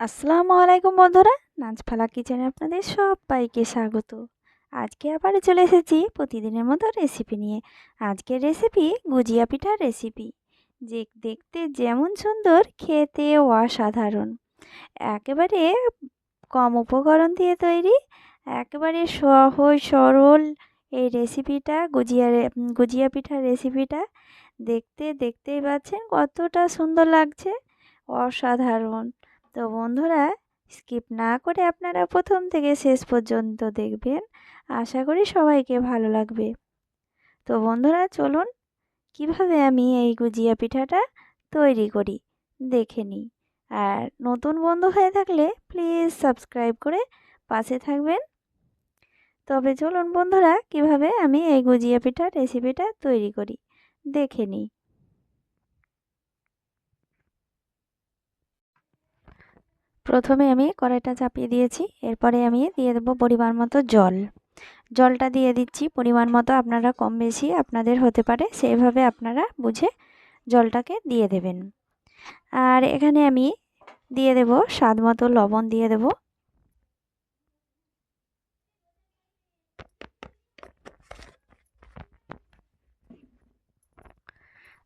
আসসালামু আলাইকুম বন্ধুরা নাচফালা কিচেনে আপনাদের সবাইকে স্বাগত। আজকে আবার চলে এসেছি প্রতিদিনের মতো রেসিপি নিয়ে। আজকের রেসিপি গুজিয়া পিঠার রেসিপি যে দেখতে যেমন সুন্দর খেতে অসাধারণ। একেবারে কম উপকরণ দিয়ে তৈরি, একেবারে সহজ সরল এই রেসিপিটা গুজিয়া গুজিয়া পিঠার রেসিপিটা দেখতে দেখতেই পাচ্ছেন কতটা সুন্দর লাগছে, অসাধারণ। তো বন্ধুরা, স্কিপ না করে আপনারা প্রথম থেকে শেষ পর্যন্ত দেখবেন। আশা করি সবাইকে ভালো লাগবে। তো বন্ধুরা, চলুন কীভাবে আমি এই গুজিয়া পিঠাটা তৈরি করি, দেখে নিই। আর নতুন বন্ধু হয়ে থাকলে প্লিজ সাবস্ক্রাইব করে পাশে থাকবেন। তবে চলুন বন্ধুরা, কীভাবে আমি এই গুজিয়া পিঠার রেসিপিটা তৈরি করি, দেখে নিই। প্রথমে আমি কড়াইটা চাপিয়ে দিয়েছি, এরপরে আমি দিয়ে দেবো পরিমাণ মতো জল। জলটা দিয়ে দিচ্ছি, পরিমাণ মতো আপনারা কম বেশি আপনাদের হতে পারে, সেইভাবে আপনারা বুঝে জলটাকে দিয়ে দেবেন। আর এখানে আমি দিয়ে দেব স্বাদ মতো লবণ দিয়ে দেব।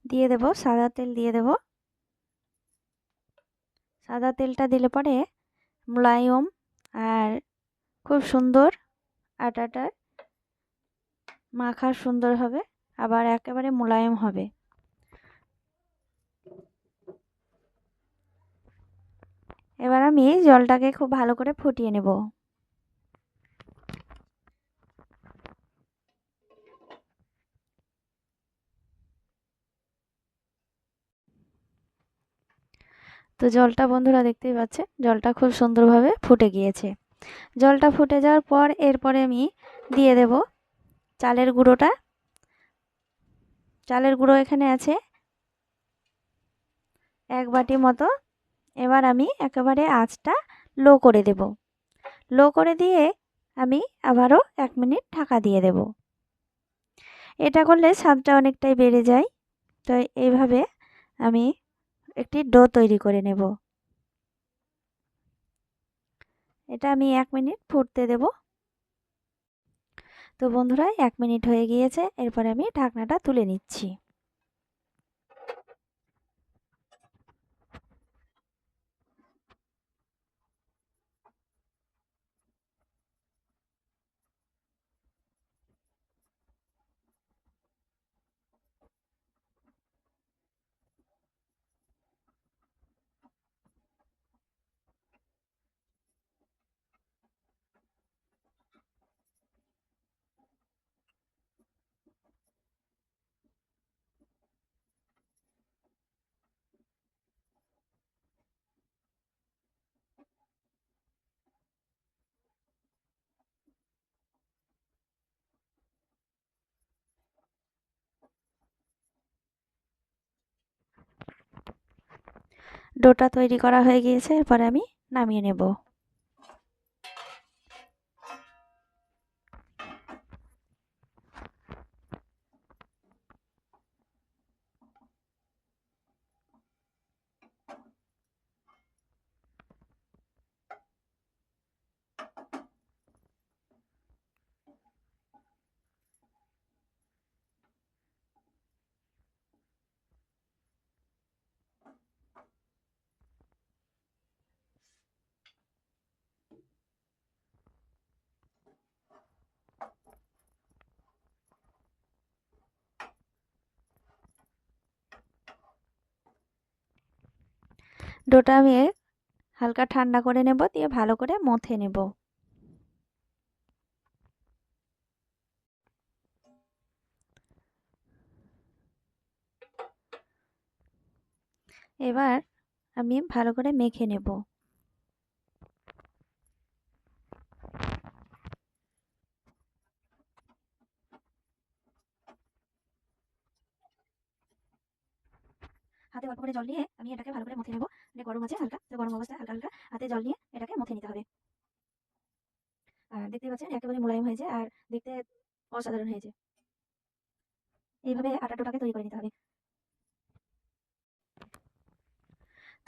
দিয়ে দেব সাদা তেল দিয়ে দেবো। সাদা তেলটা দিলে পরে মোলায়ম আর খুব সুন্দর আটাটার মাখা সুন্দর হবে, আবার একেবারে মোলায়েম হবে। এবার আমি জলটাকে খুব ভালো করে ফুটিয়ে নেব। তো জলটা বন্ধুরা দেখতেই পাচ্ছেন জলটা খুব সুন্দরভাবে ফুটে গিয়েছে। জলটা ফুটে যাওয়ার পর এরপরে আমি দিয়ে দেব চালের গুঁড়োটা। চালের গুঁড়ো এখানে আছে এক বাটি মতো। এবার আমি একেবারে আঁচটা লো করে দেব। লো করে দিয়ে আমি আবারও এক মিনিট ঢাকা দিয়ে দেব। এটা করলে স্বাদটা অনেকটাই বেড়ে যায়। তো এইভাবে আমি একটি ডো তৈরি করে নেব। এটা আমি এক মিনিট ফুটতে দেব। তো বন্ধুরা, এক মিনিট হয়ে গিয়েছে, এরপর আমি ঢাকনাটা তুলে নিচ্ছি। ডোটা তৈরি করা হয়ে গিয়েছে এরপরে আমি নামিয়ে নেব। ডোটা আমি হালকা ঠান্ডা করে নেব, দিয়ে ভালো করে মথে নেব। এবার আমি ভালো করে মেখে নেব। হাতে অল্প করে জল নিয়ে আমি এটাকে ভালো করে মথে নেব। মানে গরম আছে হালকা, তো গরম অবস্থায় হালকা হালকা হাতে জল নিয়ে এটাকে মথে নিতে হবে। আর দেখতে পাচ্ছেন, একেবারে মোলায়েম হয়েছে আর দেখতে অসাধারণ হয়েছে এইভাবে আটা টোটাকে তৈরি করে নিতে হবে।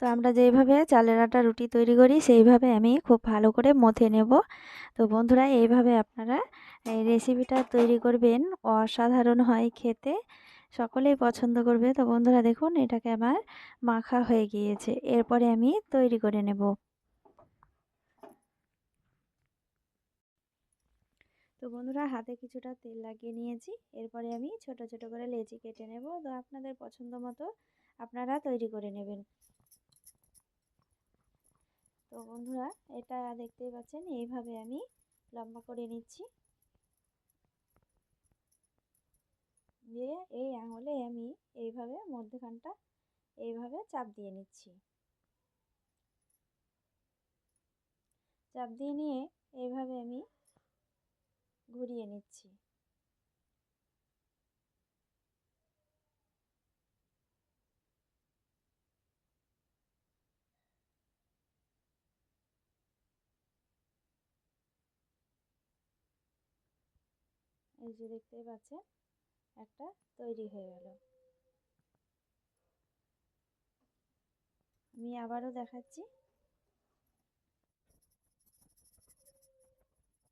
তো আমরা যেইভাবে চালের আটা, রুটি তৈরি করি, সেইভাবে আমি খুব ভালো করে মথে নেব। তো বন্ধুরা, এইভাবে আপনারা এই রেসিপিটা তৈরি করবেন। অসাধারণ হয় খেতে। সকলেই পছন্দ করবে। তো বন্ধুরা দেখুন, এটাকে আমার মাখা হয়ে গিয়েছে। এরপরে আমি তৈরি করে নেব। তো বন্ধুরা, হাতে কিছুটা তেল লাগিয়ে নিয়েছি। এরপরে আমি ছোট ছোট করে লেচি কেটে নেব। তো আপনাদের পছন্দ মতো আপনারা তৈরি করে নেবেন। তো বন্ধুরা, এটা দেখতেই পাচ্ছেন, এইভাবে আমি লম্বা করে নিচ্ছি। দিয়ে এই আঙুলে আমি এইভাবে মধ্যখানটা এইভাবে চাপ দিয়ে নিচ্ছি। চাপ দিয়ে নিয়ে এইভাবে আমি ঘুরিয়ে নিচ্ছি। এই যে দেখতেই পাচ্ছেন একটা তৈরি হয়ে গেল। আমি আবারও দেখাচ্ছি।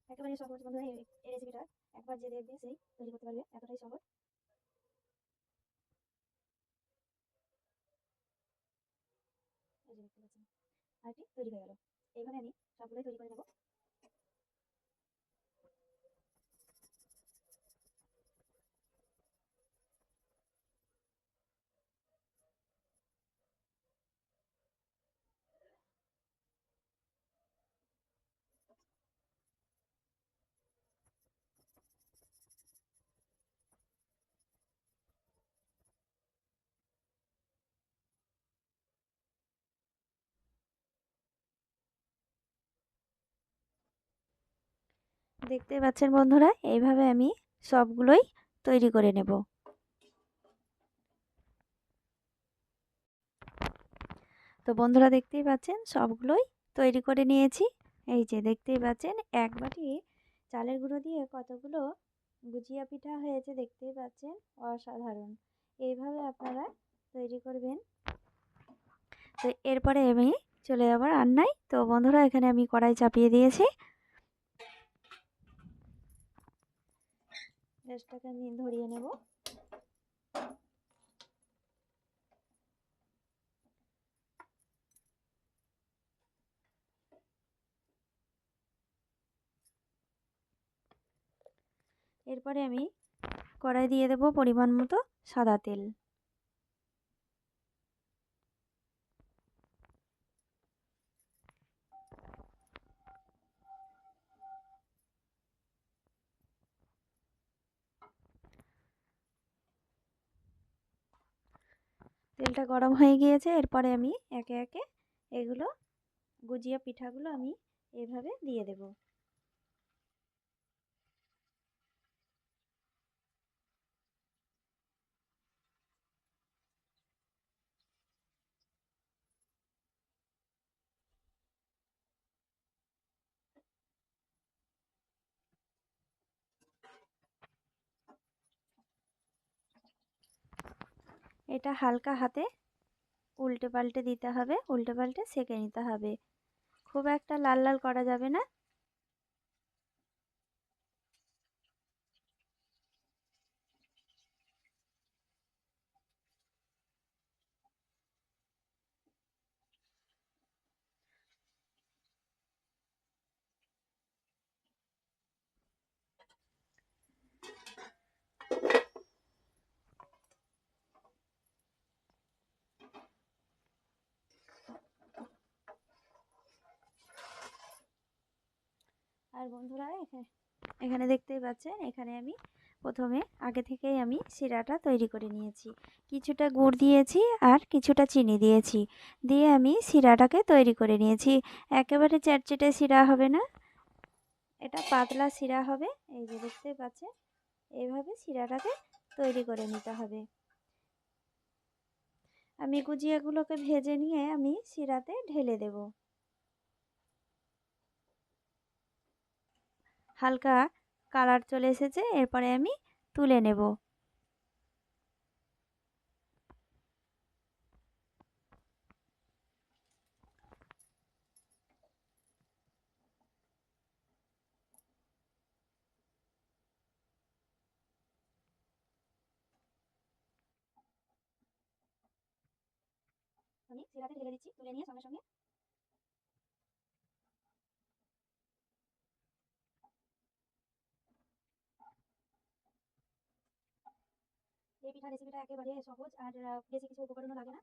একেবারে সহজ বন্ধুরা, এই রেসিপিটা একবার যে দেখবে সেই তৈরি করতে পারবে, এতটাই সহজ। দেখতে পাচ্ছেন, আরেকটি তৈরি হয়ে গেল। এইভাবে আমি সবগুলোই তৈরি করে নেব। দেখতে পাচ্ছেন বন্ধুরা, এইভাবে আমি সবগুলোই তৈরি করে নেব। তো বন্ধুরা দেখতেই পাচ্ছেন, সবগুলোই তৈরি করে নিয়েছি। এই যে দেখতেই পাচ্ছেন, এক বাটি চালের গুঁড়ো দিয়ে কতগুলো গুজিয়া পিঠা হয়েছে দেখতেই পাচ্ছেন, অসাধারণ। এইভাবে আপনারা তৈরি করবেন। তো এরপরে আমি চলে যাব রান্নায়। তো বন্ধুরা, এখানে আমি কড়াই চাপিয়ে দিয়েছি। গ্যাসটাকে আমি ধরিয়ে নেব। এরপরে আমি কড়াই দিয়ে দেব পরিমাণ মতো সাদা তেল। তেলটা গরম হয়ে গিয়েছে। এরপরে আমি একে একে এগুলো, গুজিয়া পিঠাগুলো আমি এভাবে দিয়ে দেব। এটা হালকা হাতে উল্টে পাল্টে দিতে হবে, উল্টে পাল্টে সেঁকে নিতে হবে। খুব একটা লাল লাল করা যাবে না। আর বন্ধুরা এখানে এখানে দেখতেই পাচ্ছেন, এখানে আমি প্রথমে আগে থেকেই আমি শিরাটা তৈরি করে নিয়েছি। কিছুটা গুড় দিয়েছি আর কিছুটা চিনি দিয়েছি। দিয়ে আমি শিরাটাকে তৈরি করে নিয়েছি। একেবারে চ্যাটচেটে শিরা হবে না। এটা পাতলা শিরা হবে। এই যে দেখতেই পাচ্ছেন এইভাবে শিরাটাকে তৈরি করে নিতে হবে। আমি গুজিয়াগুলোকে ভেজে নিয়ে আমি শিরাতে ঢেলে দেবো। হালকা কালার চলে এসেছে, এরপরে আমি তুলে নেব। আমি ঢেলে দিচ্ছি, তুলে নিয়ে সঙ্গে সঙ্গে এই পিঠা রেসিপিটা একেবারে সহজ, আর বেশি কিছু উপকরণও লাগে না।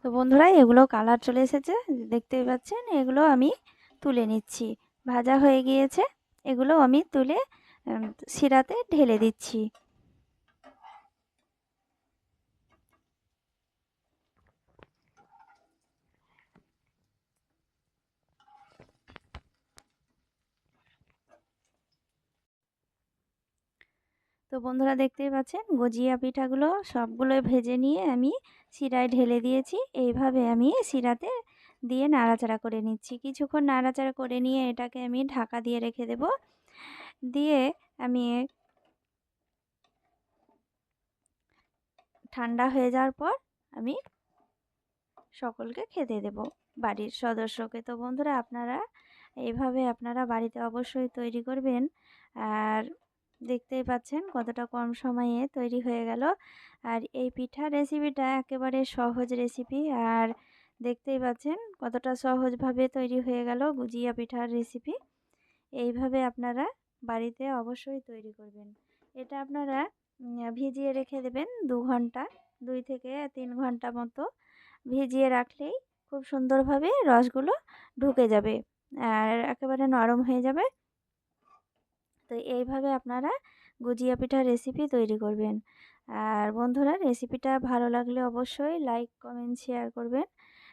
তো বন্ধুরা, এগুলো কালার চলে এসেছে, দেখতেই পাচ্ছেন, এগুলো আমি তুলে নিচ্ছি। ভাজা হয়ে গিয়েছে। এগুলো আমি তুলে শিরাতে ঢেলে দিচ্ছি। তো বন্ধুরা দেখতেই পাচ্ছেন, গজিয়া পিঠাগুলো সবগুলো ভেজে নিয়ে আমি শিরায় ঢেলে দিয়েছি। এইভাবে আমি শিরাতে দিয়ে নাড়াচাড়া করে নিচ্ছি। কিছুক্ষণ নাড়াচাড়া করে নিয়ে এটাকে আমি ঢাকা দিয়ে রেখে দেব। দিয়ে আমি ঠান্ডা হয়ে যাওয়ার পর আমি সকলকে খেতে দেব। বাড়ির সদস্যকে তো বন্ধুরা আপনারা এইভাবে আপনারা বাড়িতে অবশ্যই তৈরি করবেন। আর দেখতেই পাচ্ছেন কতটা কম সময়ে তৈরি হয়ে গেল। আর এই পিঠা রেসিপিটা একেবারে সহজ রেসিপি আর দেখতেই পাচ্ছেন কতটা সহজভাবে তৈরি হয়ে গেল গুজিয়া পিঠার রেসিপি এইভাবে আপনারা বাড়িতে অবশ্যই তৈরি করবেন। এটা আপনারা ভিজিয়ে রেখে দেবেন দু ঘণ্টা, দুই থেকে তিন ঘণ্টা মতো ভিজিয়ে রাখলেই খুব সুন্দরভাবে রসগুলো ঢুকে যাবে আর একেবারে নরম হয়ে যাবে। তো এইভাবে আপনারা গুজিয়া পিঠার রেসিপি তৈরি করবেন। আর বন্ধুরা রেসিপিটা ভালো লাগলে অবশ্যই লাইক কমেন্ট শেয়ার করবেন।